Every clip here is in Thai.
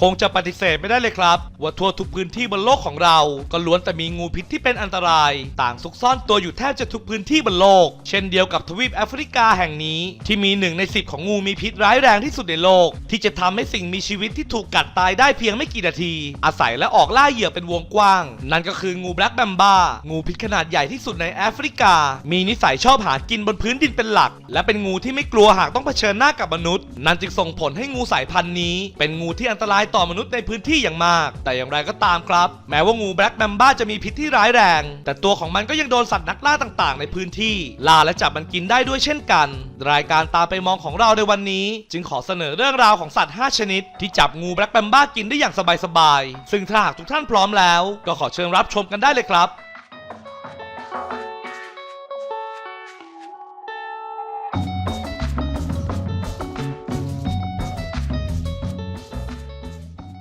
คงจะปฏิเสธไม่ได้เลยครับ ว่าทั่วทุกพื้นที่บนโลกของเรา ก็ล้วนแต่มีงูพิษที่เป็นอันตราย ต่างซุกซ่อนตัวอยู่แทบจะทุกพื้นที่บนโลก เช่นเดียวกับทวีปแอฟริกาแห่งนี้ ที่มีหนึ่งในสิบของงูมีพิษร้ายแรงที่สุดในโลก ที่จะทำให้สิ่งมีชีวิตที่ถูกกัดตายได้เพียงไม่กี่นาที อาศัยและออกล่าเหยื่อเป็นวงกว้าง นั่นก็คืองูแบล็กแบมบ้า งูพิษขนาดใหญ่ที่สุดในแอฟริกา มีนิสัยชอบหากินบนพื้นดินเป็นหลัก และเป็นงูที่ไม่กลัวหากต้องเผชิญหน้ากับมนุษย์ นั่นจึงส่งผลให้งูสายพันธุ์นี้ เป็นงูที่อันตรายต่อมนุษย์ในพื้นที่อย่างมาก แต่อย่างไรก็ตามครับ แม้ว่างูแบล็กแบมบ้าจะมีพิษที่ร้ายแรง แต่ตัวของมันก็ยังโดนสัตว์นักล่าต่างๆ ในพื้นที่ล่าและจับมันกินได้ด้วยเช่นกัน รายการตามไปมองของเราในวันนี้ จึงขอเสนอเรื่องราวของสัตว์ 5 ชนิด ที่จับงูแบล็กแบมบ้ากินได้อย่างสบายๆซึ่งถ้าหากทุกท่านพร้อมแล้ว ก็ขอเชิญรับชมกันได้เลยครับ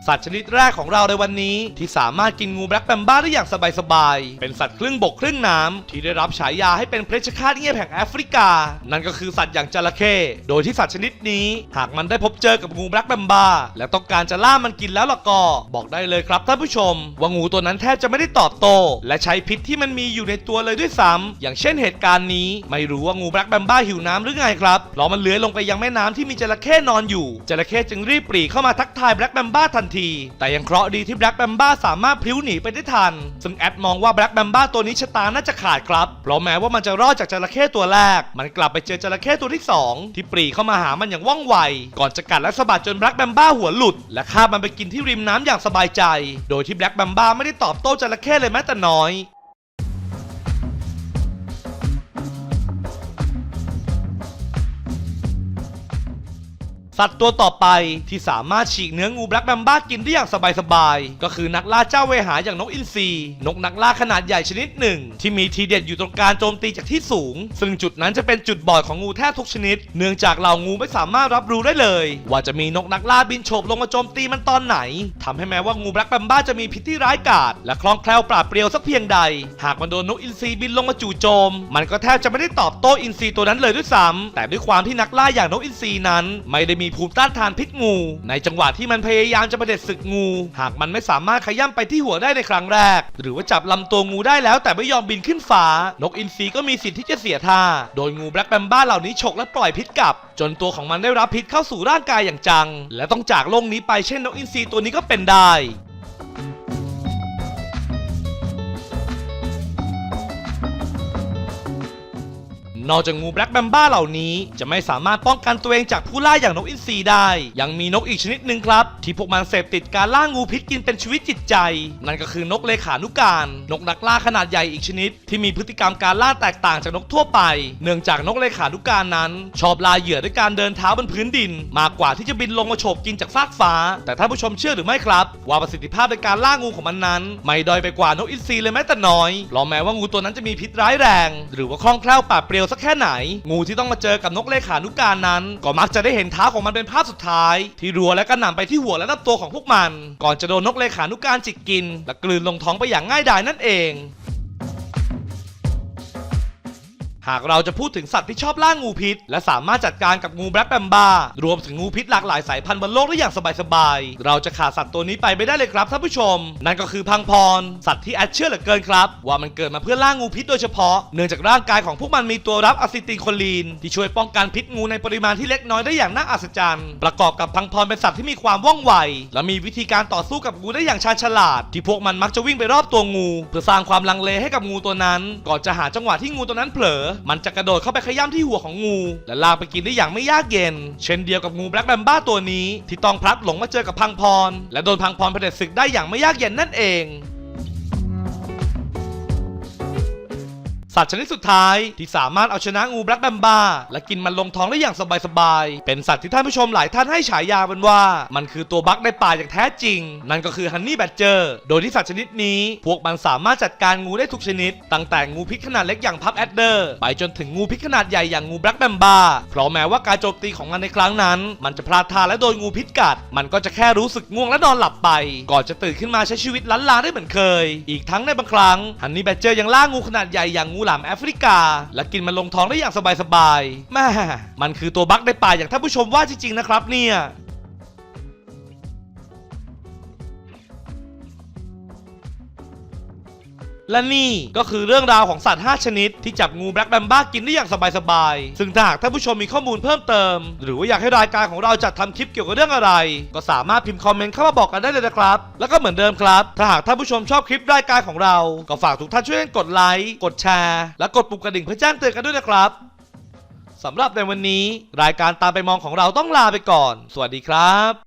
สัตว์ชนิดแรกของเราในวันนี้ที่สามารถกินงูแบล็กแบมบ้าได้อย่างสบายๆ เป็นสัตว์ครึ่งบกครึ่งน้ำที่ได้รับฉายาให้เป็นเพชฌฆาตเงียบแห่งแอฟริกา นั่นก็คือสัตว์อย่างจระเข้โดยที่สัตว์ชนิดนี้หากมันได้พบเจอกับงูแบล็กแบมบ้า และต้องการจะล่ามันกินแล้วล่ะก็บอกได้เลยครับท่านผู้ชม ว่างูตัวนั้นแทบจะไม่ได้ตอบโต้และใช้พิษที่มันมีอยู่ในตัวเลยด้วยซ้ำอย่างเช่นเหตุการณ์นี้ ไม่รู้ว่างูแบล็กแบมบ้าหิวน้ำหรือไงครับเพราะมันเลื้อยลงไปยังแม่น้ำที่มีจระเข้นอนอยู่จระเข้จึงรีบปรีเข้ามาทักทายแบล็กแบมบ้าทันทีแต่ยังเคราะห์ดีที่แบล็กแบมบ้าสามารถพลิ้วหนีไปได้ทัน ซึ่งแอดมองว่าแบล็กแบมบ้าตัวนี้ชะตาน่าจะขาดครับ เพราะแม้ว่ามันจะรอดจากจระเข้ตัวแรก มันกลับไปเจอจระเข้ตัวที่สองที่ปรีเข้ามาหามันอย่างว่องไว ก่อนจะกัดและสะบัดจนแบล็กแบมบ้าหัวหลุด และคามันไปกินที่ริมน้ำอย่างสบายใจ โดยที่แบล็กแบมบ้าไม่ได้ตอบโต้จระเข้เลยแม้แต่น้อย สัตว์ตัวต่อไปที่สามารถฉีกเนื้องูแบล็กแบมบ้ากินได้อย่างสบายๆ ก็คือนักล่าเจ้าเวหาอย่างนกอินทรีนกนักล่าขนาดใหญ่ชนิดหนึ่ง ที่มีทีเด็ดอยู่ตรงการโจมตีจากที่สูง ซึ่งจุดนั้นจะเป็นจุดบอดของงูแทบทุกชนิด เนื่องจากเหล่างูไม่สามารถรับรู้ได้เลย ว่าจะมีนกนักล่าบินโฉบลงมาโจมตีมันตอนไหนทำให้แม้ว่างูแบล็กแบมบ้าจะมีพิษที่ร้ายกาจและคล่องแคล่วปราดเปรียวสักเพียงใด หากมันโดนนกอินทรีบินลงมาจู่โจม มันก็แทบจะไม่ได้ตอบโต้อินทรีตัวนั้นเลยด้วยซ้ำแต่ด้วยความที่นักล่าอย่างนกอินทรีนั้น ไม่ได้มีีภูมิต้านทานพิษงู ในจังหวะที่มันพยายามจะประเด็จศึกงู หากมันไม่สามารถขย้ำไปที่หัวได้ในครั้งแรก หรือว่าจับลำตัวงูได้แล้วแต่ไม่ยอมบินขึ้นฟ้า นกอินทรีก็มีสิทธิ์ที่จะเสียท่า โดยงูแบล็กแบมบ้าเหล่านี้ฉกและปล่อยพิษกลับ จนตัวของมันได้รับพิษเข้าสู่ร่างกายอย่างจัง และต้องจากโลกนี้ไปเช่นนกอินทรีตัวนี้ก็เป็นได้ นอกจากงูแบล็กแบมบ้าเหล่านี้จะไม่สามารถป้องกันตัวเองจากผู้ล่าอย่างนกอินทรีได้ ยังมีนกอีกชนิดหนึ่งครับ ที่พวกมันเสพติดการล่างูพิษกินเป็นชีวิตจิตใจ นั่นก็คือนกเลขานุการ นกนักล่าขนาดใหญ่อีกชนิด ที่มีพฤติกรรมการล่าแตกต่างจากนกทั่วไป เนื่องจากนกเลขานุการนั้น ชอบล่าเหยื่อด้วยการเดินเท้าบนพื้นดิน มากกว่าที่จะบินลงมาโฉบกินจากฟากฟ้า แต่ท่านผู้ชมเชื่อหรือไม่ครับ ว่าประสิทธิภาพในการล่างูของมันนั้น ไม่ด้อยไปกว่านกอินทรีเลยแม้แต่น้อยราะแม้ว่างูตัวนั้นจะมีพิษร้ายแรง หรือว่าคล่องแคล่วปราดเปรียวสักแค่ไหน งูที่ต้องมาเจอกับนกเลขานุการนั้น ก็มักจะได้เห็นเท้าของมันเป็นภาพสุดท้าย ที่รัวและกระหน่ำไปที่หัวและลำตัวของพวกมัน ก่อนจะโดนนกเลขานุการจิกกิน และกลืนลงท้องไปอย่างง่ายดายนั่นเอง หากเราจะพูดถึงสัตว์ที่ชอบล่างูพิษ และสามารถจัดการกับงูแบล็กแบมบารวมถึงงูพิษหลากหลายสายพันธุ์บนโลกได้อย่างสบายๆ เราจะขาดสัตว์ตัวนี้ไปไม่ได้เลยครับท่านผู้ชม นั่นก็คือพังพร สัตว์ที่แอดเชื่อเหลือเกินครับ ว่ามันเกิดมาเพื่อล่างูพิษโดยเฉพาะ เนื่องจากร่างกายของพวกมันมีตัวรับอะซิติลโคลีน ที่ช่วยป้องกันพิษงูในปริมาณที่เล็กน้อยได้อย่างน่าอัศจรรย์ ประกอบกับพังพรเป็นสัตว์ที่มีความว่องไว และมีวิธีการต่อสู้กับงูได้อย่างชาญฉลาด ที่พวกมันมักจะวิ่งไปรอบตัวงู เพื่อสร้างความลังเลให้กับงูตัวนั้น ก่อนจะหาจังหวะที่งูตัวนั้นเผลอมันจะกระโดดเข้าไปขย้ำที่หัวของงู และลากไปกินได้อย่างไม่ยากเย็น เช่นเดียวกับงูแบล็กแบมบ้าตัวนี้ ที่ต้องพลัดหลงมาเจอกับพังพร และโดนพังพรเผด็จศึกได้อย่างไม่ยากเย็นนั่นเอง สัตว์ชนิดสุดท้ายที่สามารถเอาชนะงูแบล็กแบมบ้า และกินมันลงท้องได้อย่างสบายๆ เป็นสัตว์ที่ท่านผู้ชมหลายท่านให้ฉายามันว่า มันคือตัวบั๊กในป่าอย่างแท้จริง นั่นก็คือฮันนี่แบดเจอร์โดยที่สัตว์ชนิดนี้ พวกมันสามารถจัดการงูได้ทุกชนิด ตั้งแต่งูพิษขนาดเล็กอย่างพับแอดเดอร์ไปจนถึงงูพิษขนาดใหญ่อย่างงูแบล็กแบมบ้าเพราะแม้ว่าการโจมตีของมันในครั้งนั้น มันจะพลาดท่าและโดนงูพิษกัด มันก็จะแค่รู้สึกง่วงและนอนหลับไป ก่อนจะตื่นขึ้นมาใช้ชีวิตล้านลาได้เหมือนเคย อีกทั้งในบางครั้งฮันนี่แบดเจอร์ยังล่างูขนาดใหญ่อย่างงูหลามแอฟริกา และกินมันลงท้องได้อย่างสบายๆแม่มันคือตัวบั๊กในป่าอย่างท่านผู้ชมว่าจริงๆนะครับเนี่ย และนี่ก็คือเรื่องราวของสัตว์ 5 ชนิด ที่จับงูแบล็กแบมบ้ากินได้อย่างสบายๆ ซึ่งถ้าหากท่านผู้ชมมีข้อมูลเพิ่มเติม หรือว่าอยากให้รายการของเราจัดทำคลิปเกี่ยวกับเรื่องอะไร ก็สามารถพิมพ์คอมเมนต์เข้ามาบอกกันได้เลยนะครับ แล้วก็เหมือนเดิมครับ ถ้าหากท่านผู้ชมชอบคลิปรายการของเรา ก็ฝากทุกท่านช่วยกันกดไลค์กดแชร์และกดปุ่มกระดิ่งเพื่อแจ้งเตือนกันด้วยนะครับสำหรับในวันนี้ รายการตามไปมองของเราต้องลาไปก่อน สวัสดีครับ